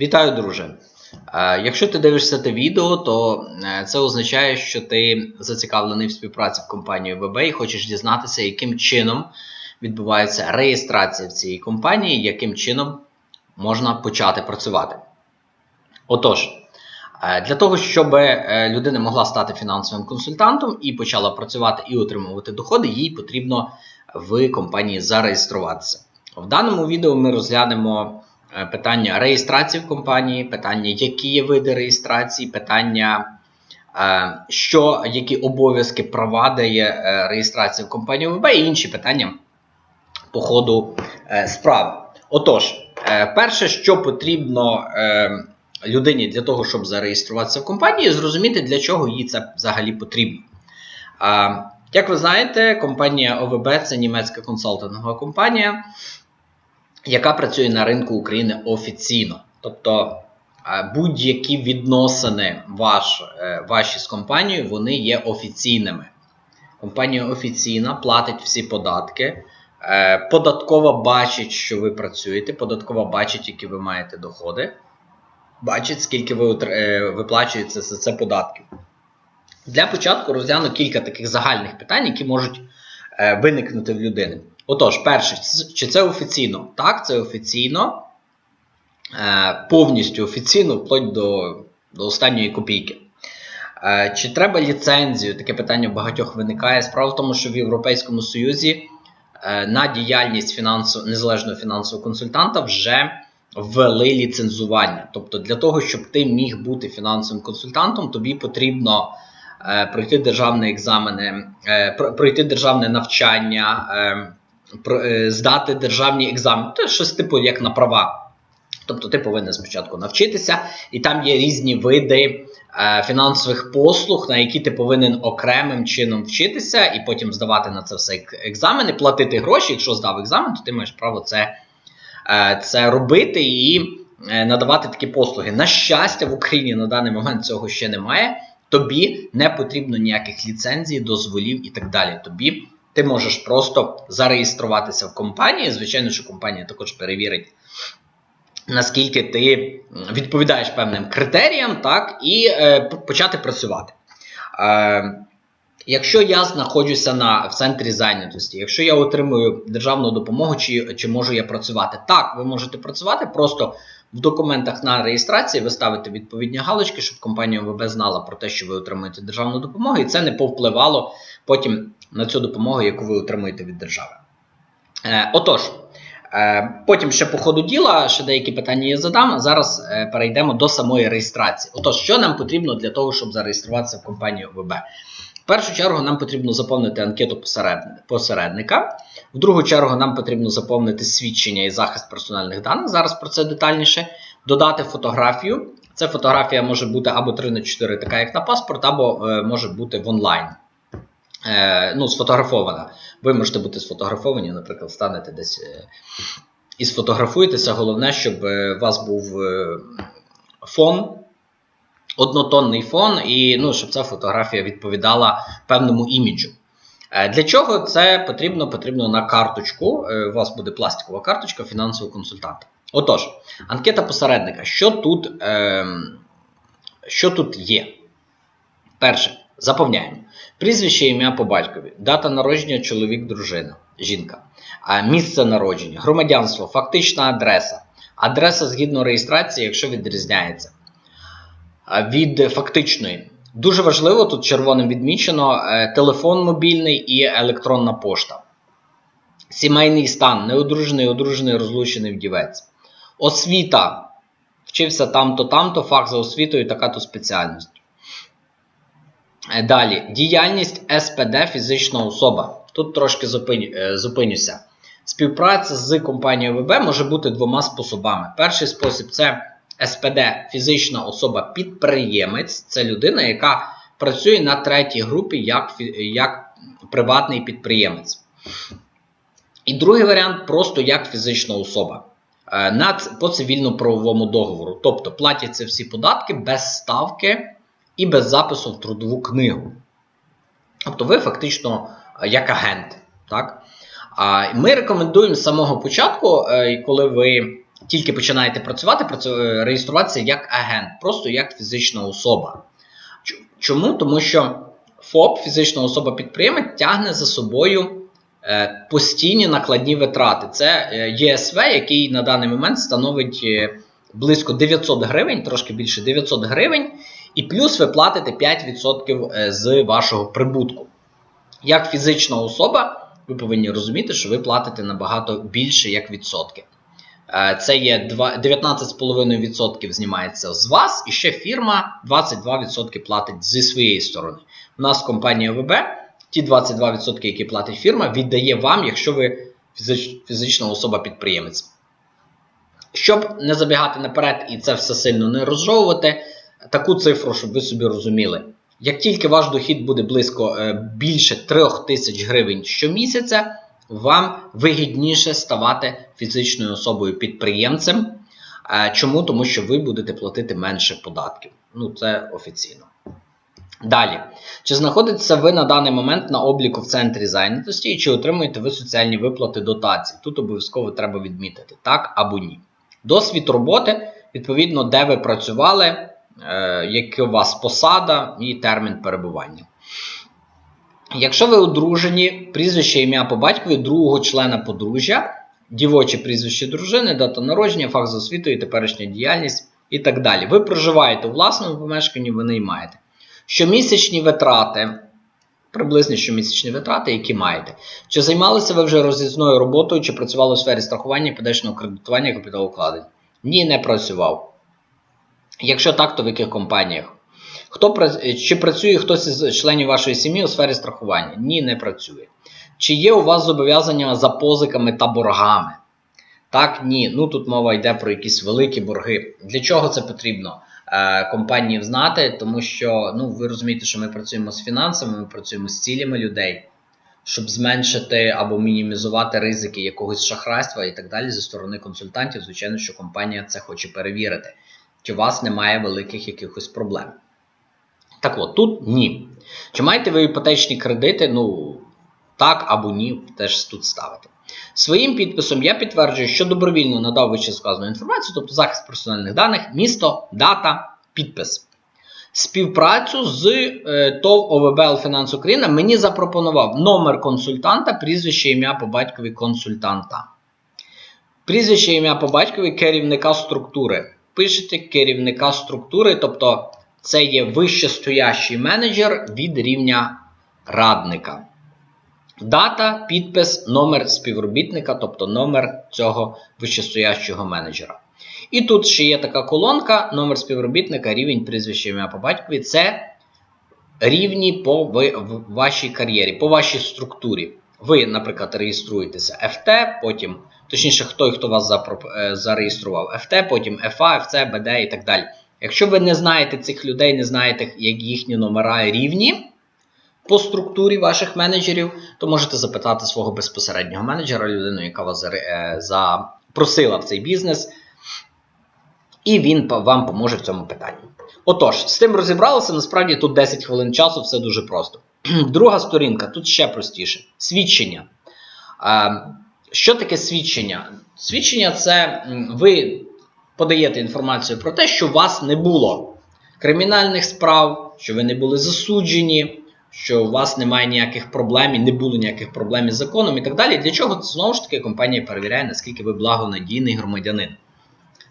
Вітаю, друже! Е, Якщо ти дивишся це відео, то е, це означає, що ти зацікавлений в співпраці в компанії ВБ і хочеш дізнатися, яким чином відбувається реєстрація в цій компанії, яким чином можна почати працювати. Отож, е, для того, щоб людина могла стати фінансовим консультантом і почала працювати і отримувати доходи, їй потрібно в компанії зареєструватися. В даному відео ми розглянемо питання реєстрації в компанії, питання, які є види реєстрації, питання, е, що, які обов'язки права дає е, реєстрація в компанії ВБ і інші питання по ходу е, справи. Отож, е, перше, що потрібно е, людині для того, щоб зареєструватися в компанії, зрозуміти, для чого їй це взагалі потрібно. Е, Як ви знаєте, компанія ОВБ це німецька консалтингова компанія, яка працює на ринку України офіційно. Тобто е, будь-які відносини ваш, е, ваші з компанією, вони є офіційними. Компанія офіційна платить всі податки. Е, Податкова бачить, що ви працюєте, податкова бачить, які ви маєте доходи, бачить, скільки ви виплачуєте за це податків. Для початку розгляну кілька таких загальних питань, які можуть виникнути в людини. Отож, перше, чи це офіційно? Так, це офіційно, е, повністю офіційно, вплоть до, до останньої копійки. Е, Чи треба ліцензію? Таке питання багатьох виникає. Справа в тому, що в Європейському Союзі е, на діяльність фінансово, незалежного фінансового консультанта вже ввели ліцензування. Тобто, для того, щоб ти міг бути фінансовим консультантом, тобі потрібно пройти державні екзамени, пройти державне навчання, е, про- е, здати державні екзамени. Це щось типу як на права. Тобто ти повинен спочатку навчитися, і там є різні види е, фінансових послуг, на які ти повинен окремим чином вчитися, і потім здавати на це все екзамени, платити гроші. Якщо здав екзамен, то ти маєш право це, е, це робити і е, надавати такі послуги. На щастя, в Україні на даний момент цього ще немає. Тобі не потрібно ніяких ліцензій, дозволів і так далі. Тобі ти можеш просто зареєструватися в компанії. Звичайно, що компанія також перевірить наскільки ти відповідаєш певним критеріям, так, і е, почати працювати. Е, якщо я знаходжуся на, в центрі зайнятості, якщо я отримую державну допомогу, чи, чи можу я працювати? Так, ви можете працювати, просто в документах на реєстрації ви ставите відповідні галочки, щоб компанія ВБ знала про те, що ви отримуєте державну допомогу, і це не повпливало потім на цю допомогу, яку ви отримуєте від держави. Е, отож, Е, Потім ще по ходу діла, ще деякі питання я задам. Зараз е, перейдемо до самої реєстрації. Отож, що нам потрібно для того, щоб зареєструватися в компанію ВБ? В першу чергу нам потрібно заповнити анкету посередника. В другу чергу нам потрібно заповнити свідчення і захист персональних даних. Зараз про це детальніше. Додати фотографію. Ця фотографія може бути або 3 на 4, така як на паспорт, або е, може бути в онлайн. Е, ну, сфотографована. Ви можете бути сфотографовані, наприклад, станете десь е, і сфотографуєтеся. Головне, щоб е, у вас був е, фон, однотонний фон, і ну, щоб ця фотографія відповідала певному іміджу. Е, Для чого це потрібно? Потрібно на карточку. е, У вас буде пластикова карточка фінансового консультанта. Отож, анкета посередника. Що тут, ем, що тут є? Перше, заповняємо. Прізвище, ім'я по батькові, дата народження, чоловік, дружина, жінка, місце народження, громадянство, фактична адреса, адреса згідно реєстрації, якщо відрізняється від фактичної. Дуже важливо, тут червоним відмічено е, телефон мобільний і електронна пошта. Сімейний стан, неодружений, одружений, розлучений вдівець. Освіта. Вчився там-то, там-то, фах за освітою, така-то спеціальність. Е, Далі, діяльність СПД фізична особа. Тут трошки е, зупинюся. Співпраця з компанією ВБ може бути двома способами. Перший спосіб це СПД фізична особа-підприємець. Це людина, яка працює на третій групі як, як приватний підприємець. І другий варіант просто як фізична особа. Е, На, по цивільно-правовому договору. Тобто платяться всі податки без ставки і без запису в трудову книгу. Тобто ви фактично е, як агент. Так? Ми рекомендуємо з самого початку, е, коли ви тільки починаєте працювати, е, реєструватися як агент, просто як фізична особа. Чому? Тому що ФОП, фізична особа-підприємець, тягне за собою е, постійні накладні витрати. Це е, ЄСВ, який на даний момент становить близько 900 гривень, трошки більше 900 гривень, і плюс ви платите 5% е, з вашого прибутку. Як фізична особа, ви повинні розуміти, що ви платите набагато більше як відсотки. Е, Це є 19,5% знімається з вас, і ще фірма 22% платить зі своєї сторони. У нас компанія ОВБ, ті 22%, які платить фірма, віддає вам, якщо ви фізична особа-підприємець. Щоб не забігати наперед і це все сильно не розжовувати, таку цифру, щоб ви собі розуміли. Як тільки ваш дохід буде близько е, більше 3 тисяч гривень щомісяця, вам вигідніше ставати фізичною особою підприємцем. Е, Чому? Тому що ви будете платити менше податків. Ну, це офіційно. Далі. Чи знаходитеся ви на даний момент на обліку в центрі зайнятості і чи отримуєте ви соціальні виплати дотації? Тут обов'язково треба відмітити так або ні. Досвід роботи, відповідно, де ви працювали, е, яка у вас посада і термін перебування. Якщо ви одружені, прізвище ім'я по батькові другого члена подружжя, дівоче прізвище дружини, дата народження, факт з освітою, теперішня діяльність і так далі. Ви проживаєте у власному помешканні, ви наймаєте. Щомісячні витрати, приблизно щомісячні витрати, які маєте. Чи займалися ви вже розрізною роботою, чи працювали у сфері страхування, іпотечного кредитування капіталовкладень? Ні, не працював. Якщо так, то в яких компаніях? Хто, чи працює хтось із членів вашої сім'ї у сфері страхування? Ні, не працює. Чи є у вас зобов'язання за позиками та боргами? Так, ні. Ну тут мова йде про якісь великі борги. Для чого це потрібно е, компанії знати? Тому що ну, ви розумієте, що ми працюємо з фінансами, ми працюємо з цілями людей, щоб зменшити або мінімізувати ризики якогось шахрайства і так далі зі сторони консультантів. Звичайно, що компанія це хоче перевірити, чи у вас немає великих якихось проблем. Так от, тут ні. Чи маєте ви іпотечні кредити? Ну, так або ні, теж тут ставити. Своїм підписом я підтверджую, що добровільно надав вище сказану інформацію, тобто захист персональних даних, місто, дата, підпис. Співпрацю з е, ТОВ ОВБ Фінанс Україна мені запропонував номер консультанта, прізвище ім'я по батькові консультанта. Прізвище ім'я по батькові керівника структури. Пишете керівника структури, тобто це є вищестоящий менеджер від рівня радника. Дата, підпис, номер співробітника, тобто номер цього вищестоящого менеджера. І тут ще є така колонка: номер співробітника, рівень прізвища ім'я по батькові. Це рівні по вашій кар'єрі, по вашій структурі. Ви, наприклад, реєструєтеся FT, потім, точніше, хто і хто вас е, зареєстрував FT, потім FA, FC, BD і так далі. Якщо ви не знаєте цих людей, не знаєте, як їхні номера рівні по структурі ваших менеджерів, то можете запитати свого безпосереднього менеджера, людину, яка вас е, запросила в цей бізнес, і він вам поможе в цьому питанні. Отож, з тим розібралися, насправді тут 10 хвилин часу, все дуже просто. Друга сторінка, тут ще простіше. Свідчення. Е, Що таке свідчення? Свідчення це ви подаєте інформацію про те, що вас не було кримінальних справ, що ви не були засуджені, що у вас немає ніяких проблем і не було ніяких проблем із законом і так далі. Для чого знову ж таки компанія перевіряє, наскільки ви благонадійний громадянин.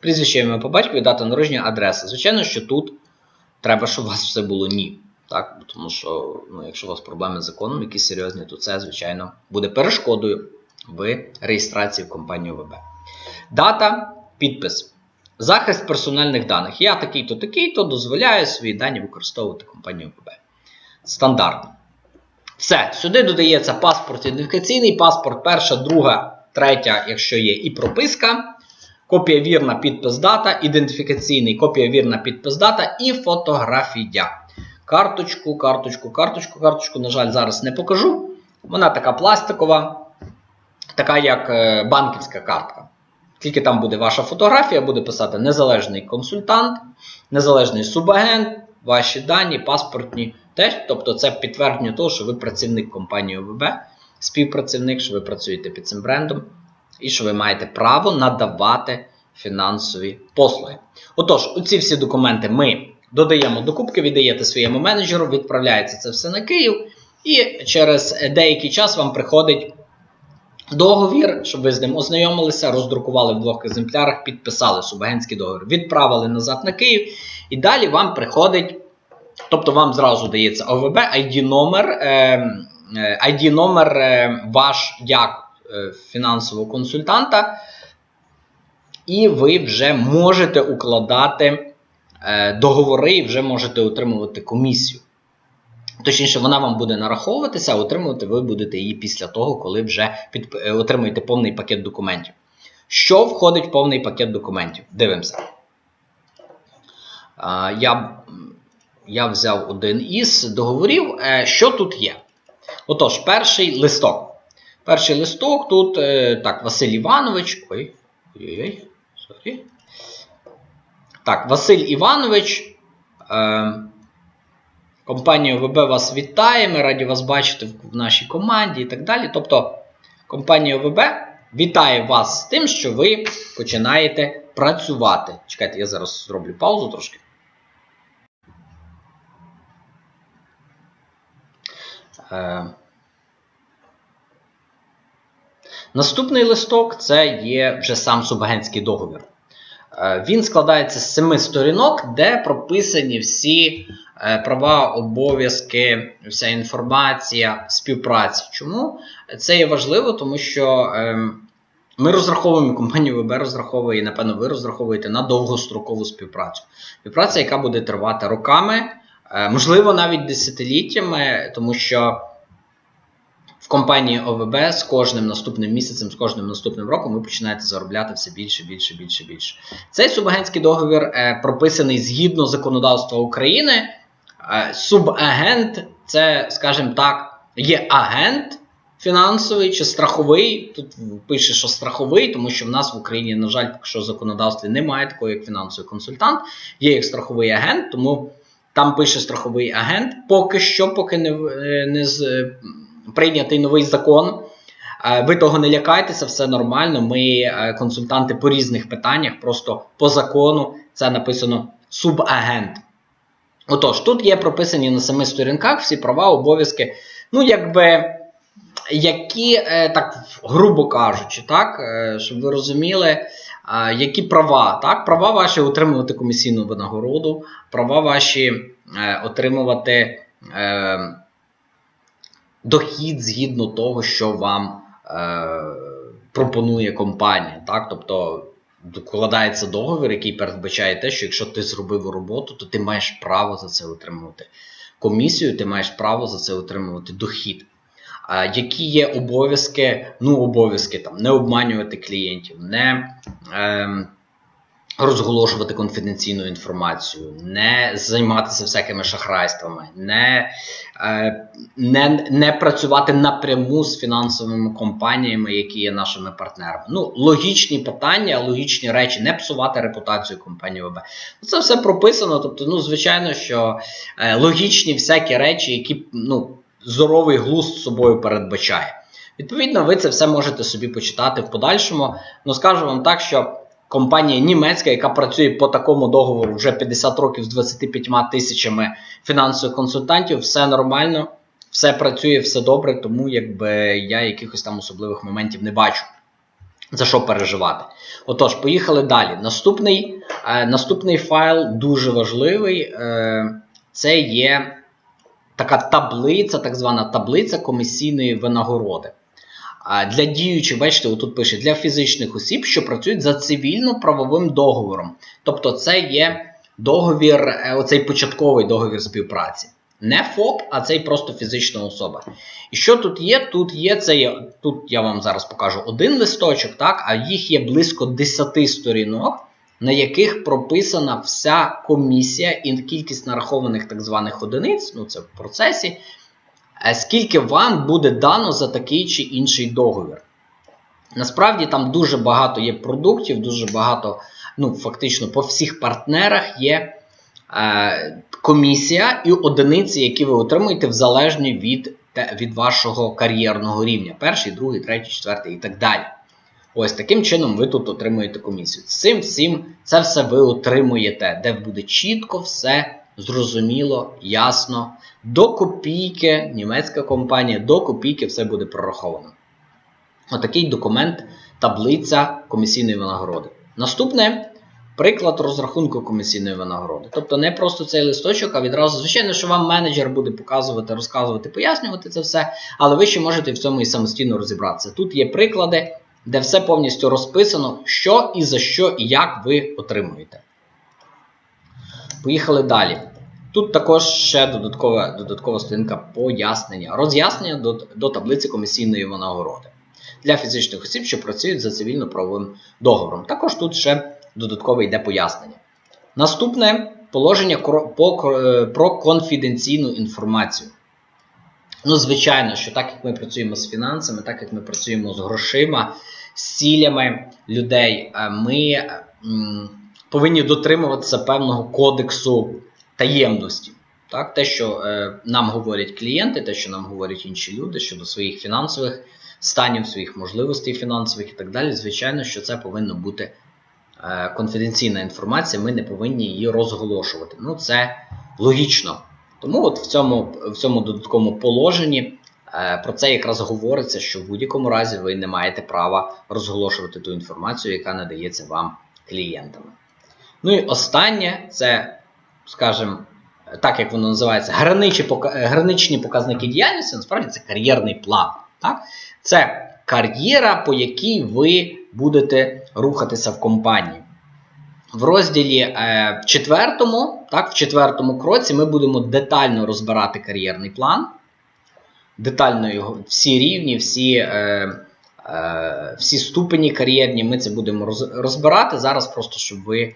Прізвище ім'я по батькові, дата народження, адреса. Звичайно, що тут треба, щоб у вас все було ні. Так? Тому що, ну, якщо у вас проблеми з законом якісь серйозні, то це, звичайно, буде перешкодою в реєстрації в компанію ВБ. Дата, підпис. Захист персональних даних. Я такий-то, такий-то дозволяю свої дані використовувати компанію ВБ. Стандартно. Все, сюди додається паспорт ідентифікаційний, паспорт перша, друга, третя, якщо є, і прописка. Копія вірна, підпис дата, ідентифікаційний, копія вірна, підпис дата і фотографія. Карточку, карточку, карточку, карточку, на жаль, зараз не покажу. Вона така пластикова, така як е, банківська картка. Тільки там буде ваша фотографія, буде писати незалежний консультант, незалежний субагент, ваші дані, паспортні теж. Тобто це підтвердження того, що ви працівник компанії ОВБ, співпрацівник, що ви працюєте під цим брендом, і що ви маєте право надавати фінансові послуги. Отож, оці всі документи ми додаємо до кубки, віддаєте своєму менеджеру, відправляється це все на Київ, і через деякий час вам приходить договір, щоб ви з ним ознайомилися, роздрукували в двох екземплярах, підписали субагентський договір, відправили назад на Київ, і далі вам приходить. Тобто вам зразу дається ОВБ, ID номер, е, ID номер е, ваш як е, фінансового консультанта, і ви вже можете укладати е, договори і вже можете отримувати комісію. Точніше, вона вам буде нараховуватися, а отримувати ви будете її після того, коли вже під, е, отримуєте повний пакет документів. Що входить в повний пакет документів? Дивимося. Я, я взяв один із договорів. Е, Що тут є? Отож, перший листок. Перший листок тут е, так, Василь Іванович. Ой, ой-ой, sorry. Так, Василь Іванович. Компанія ВБ вас вітає, ми раді вас бачити в нашій команді і так далі. Тобто, компанія ВБ вітає вас з тим, що ви починаєте працювати. Чекайте, я зараз зроблю паузу трошки. Е... Наступний листок це є вже сам субагентський договір. Е, Він складається з семи сторінок, де прописані всі е, права, обов'язки, вся інформація співпраці. Чому це є важливо? Тому що ем, ми розраховуємо, компанія ВБ розраховує, і, напевно, ви розраховуєте на довгострокову співпрацю. Співпраця, яка буде тривати роками, е, можливо, навіть десятиліттями, тому що. Компанії ОВБ з кожним наступним місяцем, з кожним наступним роком ви починаєте заробляти все більше, більше, більше, більше. Цей субагентський договір е, прописаний згідно законодавства України. Е, субагент це, скажімо так, є агент фінансовий чи страховий. Тут пише, що страховий, тому що в нас в Україні, на жаль, поки що в законодавстві немає такого, як фінансовий консультант, є як страховий агент, тому там пише страховий агент. Поки що, поки не, не з прийнятий новий закон. Ви того не лякайтеся, все нормально. Ми консультанти по різних питаннях, просто по закону це написано субагент. Отож, тут є прописані на семи сторінках всі права, обов'язки, ну, якби, які, так, грубо кажучи, так, щоб ви розуміли, які права. Так? Права ваші отримувати комісійну винагороду, права ваші отримувати дохід згідно того, що вам е, пропонує компанія. Так? Тобто докладається договір, який передбачає те, що якщо ти зробив роботу, то ти маєш право за це отримувати комісію, ти маєш право за це отримувати дохід. Які є обов'язки, ну, обов'язки там, не обманювати клієнтів, не. Е, розголошувати конфіденційну інформацію, не займатися всякими шахрайствами, не е, не, не працювати напряму з фінансовими компаніями, які є нашими партнерами. Ну, логічні питання, логічні речі, не псувати репутацію компанії ВБ. Це все прописано. Тобто, ну, звичайно, що е, логічні всякі речі, які ну, здоровий глузд з собою передбачає. Відповідно, ви це все можете собі почитати в подальшому. Ну, скажу вам так, що компанія німецька, яка працює по такому договору вже 50 років з 25 тисячами фінансових консультантів, все нормально, все працює, все добре, тому якби я якихось там особливих моментів не бачу. За що переживати? Отож, поїхали далі. Наступний е, наступний файл дуже важливий. Е, це є така таблиця, так звана таблиця комісійної винагороди. Для діючих, бачите, отут пише для фізичних осіб, що працюють за цивільно-правовим договором. Тобто, це є договір, е, оцей початковий договір співпраці. Не ФОП, а це просто фізична особа. І що тут є? Тут є це є, тут я вам зараз покажу один листочок, так, а їх є близько 10 сторінок, на яких прописана вся комісія і кількість нарахованих так званих одиниць, ну це в процесі. Скільки вам буде дано за такий чи інший договір. Насправді там дуже багато є продуктів, дуже багато, ну, фактично, по всіх партнерах є е, комісія і одиниці, які ви отримуєте в залежності від від вашого кар'єрного рівня. Перший, другий, третій, четвертий і так далі. Ось таким чином ви тут отримуєте комісію. Цим всім це все ви отримуєте, де буде чітко все зрозуміло, ясно. До копійки, німецька компанія, до копійки все буде прораховано. Отакий документ, таблиця комісійної винагороди. Наступне приклад розрахунку комісійної винагороди. Тобто не просто цей листочок, а відразу, звичайно, що вам менеджер буде показувати, розказувати, пояснювати це все, але ви ще можете в цьому і самостійно розібратися. Тут є приклади, де все повністю розписано, що і за що і як ви отримуєте. Поїхали далі. Тут також ще додаткова, додаткова сторінка пояснення, роз'яснення до, до таблиці комісійної винагороди для фізичних осіб, що працюють за цивільно-правовим договором. Також тут ще додаткове йде пояснення. Наступне положення про конфіденційну інформацію. Ну, звичайно, що так як ми працюємо з фінансами, так як ми працюємо з грошима, з цілями людей, ми повинні дотримуватися певного кодексу таємності. Так? Те, що е, нам говорять клієнти, те, що нам говорять інші люди щодо своїх фінансових станів, своїх можливостей фінансових і так далі, звичайно, що це повинна бути е, конфіденційна інформація, ми не повинні її розголошувати. Ну, це логічно. Тому от в цьому в цьому додатковому положенні е, про це якраз говориться, що в будь-якому разі ви не маєте права розголошувати ту інформацію, яка надається вам клієнтами. Ну і останнє це, скажімо, так як воно називається, граничні показники діяльності, насправді це кар'єрний план. Так? Це кар'єра, по якій ви будете рухатися в компанії. В розділі е, четвертому, так, в четвертому кроці ми будемо детально розбирати кар'єрний план. Детально його, всі рівні, всі е, е, всі ступені кар'єрні ми це будемо розбирати. Зараз просто, щоб ви е,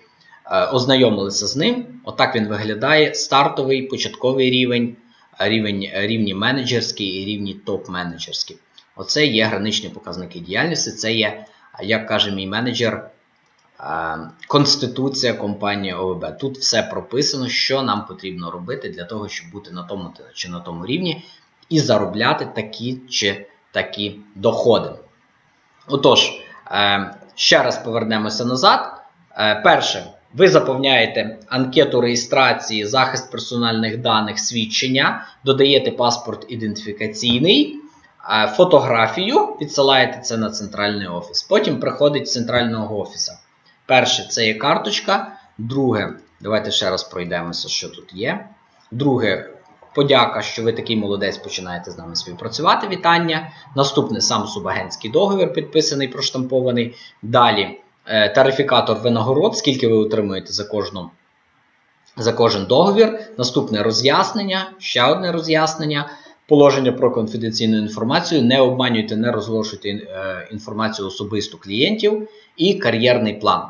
ознайомилися з ним. Отак він виглядає: стартовий, початковий рівень, рівень рівні менеджерські і рівні топ-менеджерські. Оце є граничні показники діяльності. Це є, як каже мій менеджер, конституція компанії ОВБ. Тут все прописано, що нам потрібно робити для того, щоб бути на тому чи на тому рівні і заробляти такі чи такі доходи. Отож, е, ще раз повернемося назад. Е, перше, ви заповняєте анкету реєстрації, захист персональних даних, свідчення, додаєте паспорт ідентифікаційний фотографію, відсилаєте це на центральний офіс. Потім приходить з центрального офісу. Перше, це є карточка. Друге, давайте ще раз пройдемося, що тут є. Друге, подяка, що ви такий молодець починаєте з нами співпрацювати. Вітання. Наступне сам субагентський договір, підписаний, проштампований. Далі е, тарифікатор винагород, скільки ви отримуєте за кожну. За кожен договір. Наступне роз'яснення, ще одне роз'яснення положення про конфіденційну інформацію, не обманюйте, не розголошуйте е, інформацію особисту клієнтів і кар'єрний план.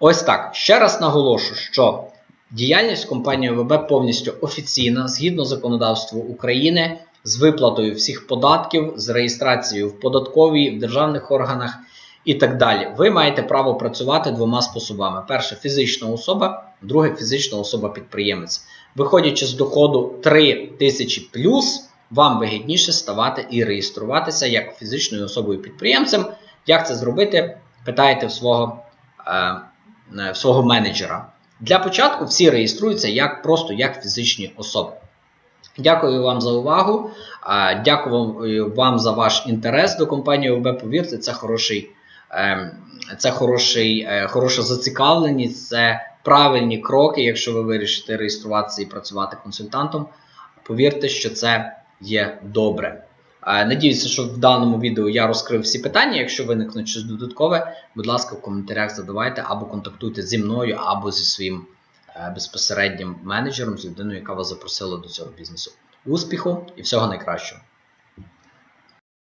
Ось так. Ще раз наголошу, що діяльність компанії ОВБ повністю офіційна, згідно законодавству України, з виплатою всіх податків, з реєстрацією в податковій, в державних органах і так далі. Ви маєте право працювати двома способами: перше фізична особа, друге фізична особа-підприємець. Виходячи з доходу 3 тисячі плюс вам вигідніше ставати і реєструватися як фізичною особою-підприємцем. Як це зробити? Питаєте в свого е, в свого менеджера. Для початку всі реєструються як просто як фізичні особи. Дякую вам за увагу. Е, дякую вам за ваш інтерес до компанії ОБ. Повірте, це хороший, е, це хороший, е, хороша зацікавленість, це правильні кроки, якщо ви вирішите реєструватися і працювати консультантом. Повірте, що це є добре. Надіюся, що в даному відео я розкрив всі питання. Якщо виникнуть щось додаткове, будь ласка, в коментарях задавайте або контактуйте зі мною, або зі своїм е, безпосереднім менеджером, з людиною, яка вас запросила до цього бізнесу. Успіху і всього найкращого!